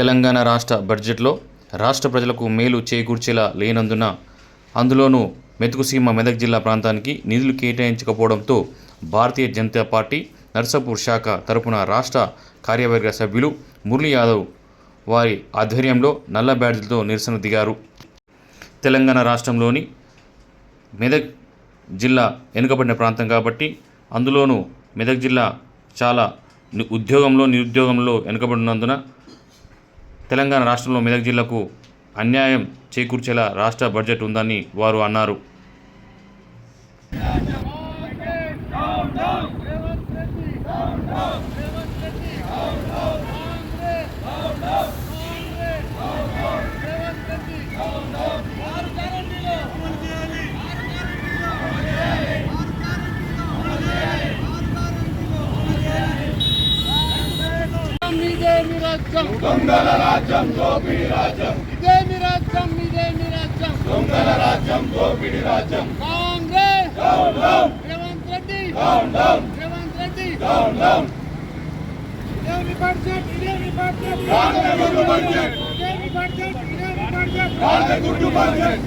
తెలంగాణ రాష్ట్ర బడ్జెట్లో రాష్ట్ర ప్రజలకు మేలు చేకూర్చేలా లేనందున అందులోనూ మెతుకుసీమ మెదక్ జిల్లా ప్రాంతానికి నిధులు కేటాయించకపోవడంతో భారతీయ జనతా పార్టీ నర్సాపూర్ శాఖ తరపున రాష్ట్ర కార్యవర్గ సభ్యులు మురళీ యాదవ్ వారి ఆధ్వర్యంలో నల్ల బ్యాడ్జ్లతో నిరసన దిగారు. తెలంగాణ రాష్ట్రంలోని మెదక్ జిల్లా వెనుకబడిన ప్రాంతం కాబట్టి అందులోనూ మెదక్ జిల్లా చాలా ఉద్యోగంలో నిరుద్యోగంలో వెనుకబడినందున తెలంగాణ రాష్ట్రంలో మెదక్ జిల్లాకు అన్యాయం చేకూర్చేలా రాష్ట్ర బడ్జెట్ ఉందని వారు అన్నారు. ఇదే మీ రాజ్యం దొంగల రాజ్యం దోపిడి రాజ్యం ఇదే మీ రాజ్యం ఇదే మీ రాజ్యం దొంగల రాజ్యం దోపిడి రాజ్యం Congress down down Revanth Reddy down down Revanth Reddy down down ఇదే మీ బడ్జెట్ ఇదే మీ బడ్జెట్ రాష్ట్ర గుడ్డు బడ్జెట్ ఇదే మీ బడ్జెట్ ఇదే మీ బడ్జెట్ రాష్ట్ర గుడ్డు బడ్జెట్